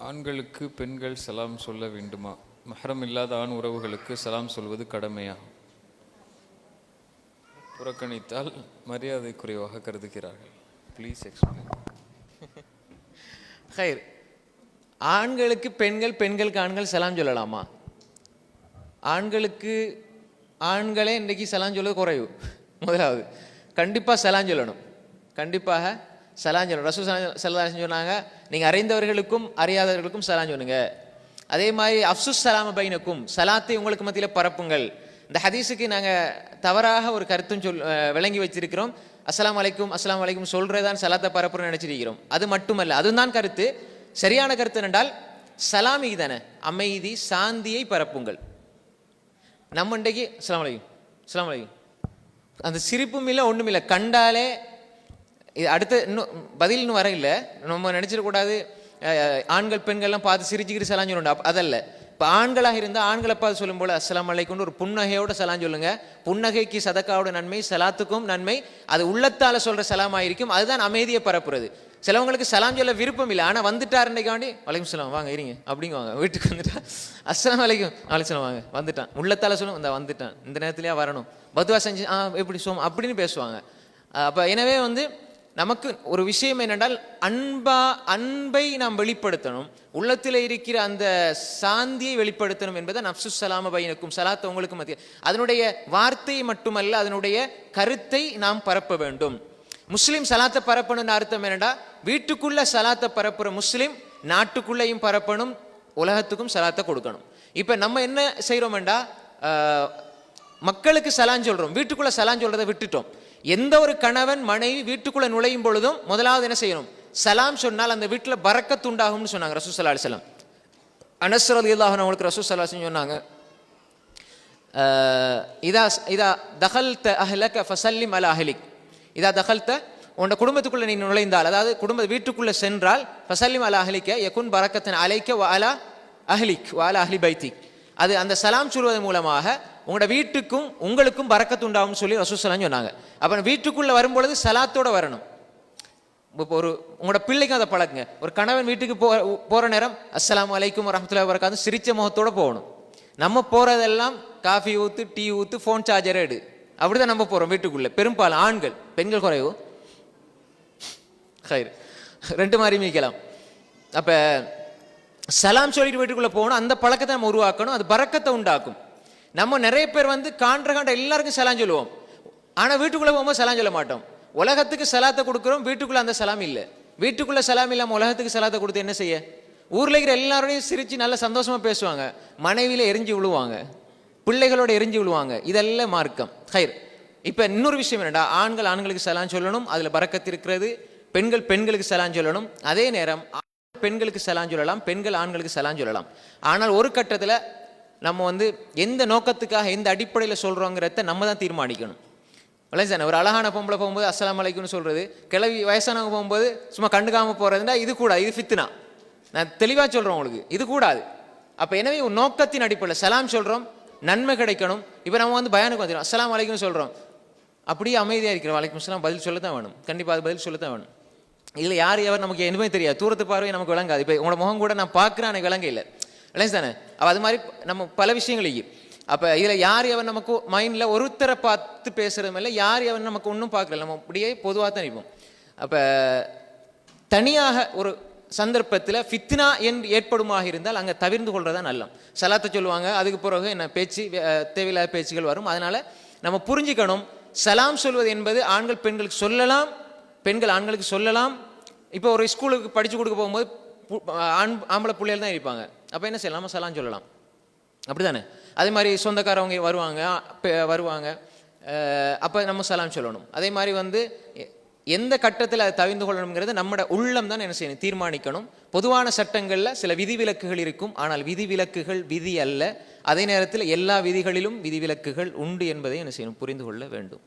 ஆண்களுக்கு பெண்கள் சலாம் சொல்ல வேண்டுமா? மஹரம் இல்லாத ஆண் உறவுகளுக்கு சலாம் சொல்வது கடமையா? புறக்கணித்தால் மரியாதை குறைவாக கருதுகிறார்கள். ப்ளீஸ் எக்ஸ்பிளைன் ஹைர் ஆண்களுக்கு பெண்கள் பெண்களுக்கு ஆண்கள் சலாம் சொல்லலாமா? ஆண்களுக்கு ஆண்களே இன்றைக்கு சலாம் சொல்வது குறைவு. முதலாவது கண்டிப்பாக சலாம் சொல்லணும். கண்டிப்பாக சலாம் சொல்லணும் ரசூ சலாம் சொன்னாங்க நீங்கள் அறிந்தவர்களுக்கும் அறியாதவர்களுக்கும் சலாம் சொல்லுங்க. அதே மாதிரி அப்சுஸ் சலாம பைனக்கும் சலாத்தை உங்களுக்கு மத்தியில் பரப்புங்கள். இந்த ஹதீஸுக்கு நாங்கள் தவறாக ஒரு கருத்தும் சொல் விளங்கி வச்சிருக்கிறோம். அஸ்லாம் அலைக்கும் அஸ்லாம் அலைக்கும் சொல்றதான் சலாத்தை பரப்புறோம்னு நினைச்சிருக்கிறோம். அது மட்டுமல்ல அதுதான் கருத்து. சரியான கருத்து என்றால் சலாமி தானே அமைதி சாந்தியை பரப்புங்கள். நம்ம இன்றைக்கு அஸ்ஸலாமு அலைக்கும் அஸ்லாம் அலைக்கும். அந்த சிரிப்பும் இல்லை ஒன்றும் இல்லை. கண்டாலே இது அடுத்து இன்னும் பதில் இன்னும் வரையில் நம்ம நினச்சிடக்கூடாது ஆண்கள் பெண்கள்லாம் பார்த்து சிரிச்சுக்கிட்டு சலாம் சொல்லணும் அதல்ல. இப்போ ஆண்களாக இருந்தால் ஆண்களை பார்த்து சொல்லும் போல அஸ்ஸலாமு அலைக்குன்னு ஒரு புன்னகையோட சலான் சொல்லுங்க. புன்னகைக்கு சதக்காவோட நன்மை சலாத்துக்கும் நன்மை அது உள்ளத்தால் சொல்கிற சலாமாக இருக்கும் அதுதான் அமைதியை பரப்புறது. சிலவங்களுக்கு சலாம் சொல்ல விருப்பம் இல்லை. ஆனால் வந்துட்டார் இன்னைக்காண்டி வலைக்கும் சலாம் வாங்க இருங்க. அப்படிங்குவாங்க வீட்டுக்கு வந்துட்டா அஸ்ஸலாமு அலைக்கும். வலைக்கும் வாங்க. வந்துட்டான். உள்ளத்தால சொல்லும் இந்த வந்துட்டான். இந்த நேரத்துலேயே வரணும். பத்துவா செஞ்சு ஆ எப்படி சோம் அப்படின்னு பேசுவாங்க. அப்போ எனவே வந்து நமக்கு ஒரு விஷயம் என்னென்றால் அன்பா அன்பை நாம் வெளிப்படுத்தணும். உள்ளத்தில் இருக்கிற அந்த சாந்தியை வெளிப்படுத்தணும் என்பதை நப்சு சலாம பையனுக்கும் சலாத்த உங்களுக்கும் மத்திய. அதனுடைய வார்த்தை மட்டுமல்ல அதனுடைய கருத்தை நாம் பரப்ப வேண்டும். முஸ்லீம் சலாத்தை பரப்பணும்னு அர்த்தம் என்னடா வீட்டுக்குள்ள சலாத்தை பரப்புற முஸ்லீம் நாட்டுக்குள்ளேயும் பரப்பணும் உலகத்துக்கும் சலாத்தை கொடுக்கணும். இப்போ நம்ம என்ன செய்கிறோம்டா மக்களுக்கு சலான் சொல்கிறோம் வீட்டுக்குள்ளே சலான் சொல்கிறத விட்டுட்டோம். எந்த ஒரு கணவன் மனைவி வீட்டுக்குள்ளே நுழையும் பொழுதும் முதலாவது என்ன செய்யணும்? சலாம் சொன்னால் அந்த வீட்டில் பறக்கத்து உண்டாகும்னு சொன்னாங்க ரசூ சல்லா அலிஸ்லாம் அனஸ்ரது இல்லாஹன் அவங்களுக்கு ரசூ சல்லா சொன்னாங்க இதா இதா இதா தகல்த அஹ்லக ஃபசல்லிம் அல அஹ்லிக். இதா தகல்த உன்னோட குடும்பத்துக்குள்ளே நீ நுழைந்தால் அதாவது குடும்ப வீட்டுக்குள்ளே சென்றால் ஃபசல்லிம் அல அஹ்லிக்க யகுன் பறக்கத்தின் அலைக்க வ அலா அஹ்லிக் வ அலா அஹ்லி பைத்திக். அது அந்த சலாம் சொல்வதன் மூலமாக உங்களோட வீட்டுக்கும் உங்களுக்கும் பறக்கத்து உண்டாகும்னு சொல்லி ரசூசலாம் சொன்னாங்க. அப்போ வீட்டுக்குள்ளே வரும்பொழுது சலாத்தோடு வரணும். இப்போ ஒரு உங்களோட பிள்ளைக்கும் அதை பழக்குங்க. ஒரு கணவன் வீட்டுக்கு போ போகிற நேரம் அஸ்லாம் வலைக்கும் வரமத்துல வரக்காது சிரிச்ச முகத்தோடு போகணும். நம்ம போகிறதெல்லாம் காஃபி ஊற்று டீ ஊற்று ஃபோன் சார்ஜரை எடு. அப்படிதான் நம்ம போகிறோம் வீட்டுக்குள்ளே. பெரும்பாலும் ஆண்கள் பெண்கள் குறைவு. ஹைர். ரெண்டு மாதிரி மீக்கலாம். அப்போ சலாம் சொல்லிட்டு வீட்டுக்குள்ளே போகணும். அந்த பழக்கத்தை நம்ம உருவாக்கணும். அது பறக்கத்தை உண்டாக்கும். நம்ம நிறைய பேர் வந்து காண்ற காண்ட எல்லாருக்கும் சலாம் சொல்லுவோம். ஆனால் வீட்டுக்குள்ளே போகும்போது சலாம் சொல்ல மாட்டோம். உலகத்துக்கு சலாத்தை கொடுக்குறோம் வீட்டுக்குள்ளே அந்த சலாம் இல்லை. வீட்டுக்குள்ளே சலாம் இல்லாமல் உலகத்துக்கு சலாத்தை கொடுத்து என்ன செய்ய? ஊரில் இருக்கிற எல்லாரோடையும் சிரித்து நல்ல சந்தோஷமாக பேசுவாங்க. மனைவியில் எரிஞ்சு விழுவாங்க. பிள்ளைகளோட எரிஞ்சு விழுவாங்க. இதெல்லாம் மார்க்கம். ஹைர். இப்போ இன்னொரு விஷயம் என்னடா? ஆண்கள் ஆண்களுக்கு சலான் சொல்லணும் அதில் பறக்கத்து இருக்கிறது. பெண்கள் பெண்களுக்கு சலான் சொல்லணும். அதே நேரம் ஆண்கள் பெண்களுக்கு சலான் சொல்லலாம் பெண்கள் ஆண்களுக்கு சலான் சொல்லலாம். ஆனால் ஒரு கட்டத்தில் நம்ம வந்து எந்த நோக்கத்துக்காக எந்த அடிப்படையில் சொல்கிறோங்கிறத நம்ம தான் தீர்மானிக்கணும். விளைஞ்சானே ஒரு அழகான பொம்பளை போகும்போது அஸ்லாம் அலைக்குன்னு சொல்கிறது கிளவி வயசானவங்க போகும்போது சும்மா கண்டுக்காமல் போகிறதுனா இது கூடாது இது ஃபித்னா. நான் தெளிவாக சொல்கிறேன் உங்களுக்கு இது கூடாது. அப்போ எனவே உன் நோக்கத்தின் அடிப்படையில் சலாம் சொல்கிறோம் நன்மை கிடைக்கணும். இப்போ நம்ம வந்து பயானுக்கு வந்துடும் அஸ்லாம் அலைக்கும்னு சொல்கிறோம் அப்படியே அமைதியாக இருக்கிறோம். வலைக்கும் சலாம் பதில் சொல்ல தான் வேணும். கண்டிப்பாக அது பதில் சொல்ல தான் வேணும். இல்லை யார் எவர் நமக்கு எதுவுமே தெரியாது. தூரத்து பார்வை நமக்கு விளங்காது. இப்போ உங்களோட முகம் கூட நான் பார்க்குறேன் எனக்கு விளங்க இல்லை. இல்லைங்க தானே? அப்போ அது மாதிரி நம்ம பல விஷயங்களுக்கு அப்போ இதில் யார் எவன் நமக்கு மைண்டில் ஒருத்தரை பார்த்து பேசுகிறதும் இல்லை யார் எவன் நமக்கு ஒன்றும் பார்க்கல. நம்ம அப்படியே பொதுவாக தான் இருப்போம் அப்போ தனியாக ஒரு சந்தர்ப்பத்தில் ஃபித்னா என் ஏற்படுமாக இருந்தால் அங்கே தவிர்ந்து கொள்றதா நல்லம். சலாத்தை சொல்லுவாங்க அதுக்கு பிறகு என்ன பேச்சு தேவையில்லாத பேச்சுகள் வரும். அதனால் நம்ம புரிஞ்சுக்கணும் சலாம் சொல்வது என்பது ஆண்கள் பெண்களுக்கு சொல்லலாம் பெண்கள் ஆண்களுக்கு சொல்லலாம். இப்போ ஒரு ஸ்கூலுக்கு படித்து கொடுக்க போகும்போது பு- ஆண் ஆம்பளை பிள்ளைகள் தான் இருப்பாங்க. அப்போ என்ன செய்யலாம்? நம்ம சலாம் சொல்லலாம். அப்படிதானே அதே மாதிரி சொந்தக்காரவங்க வருவாங்க வருவாங்க. அப்போ நம்ம சலாம் சொல்லணும். அதே மாதிரி வந்து எந்த கட்டத்தில் அதை தவிர்ந்து கொள்ளணுங்கிறது நம்மட உள்ளம் தான் என்ன செய்யணும்? தீர்மானிக்கணும். பொதுவான சட்டங்களில் சில விதிவிலக்குகள் இருக்கும். ஆனால் விதிவிலக்குகள் விதி அல்ல. அதே நேரத்தில் எல்லா விதிகளிலும் விதிவிலக்குகள் உண்டு என்பதை என்ன செய்யணும்? புரிந்து கொள்ள வேண்டும்.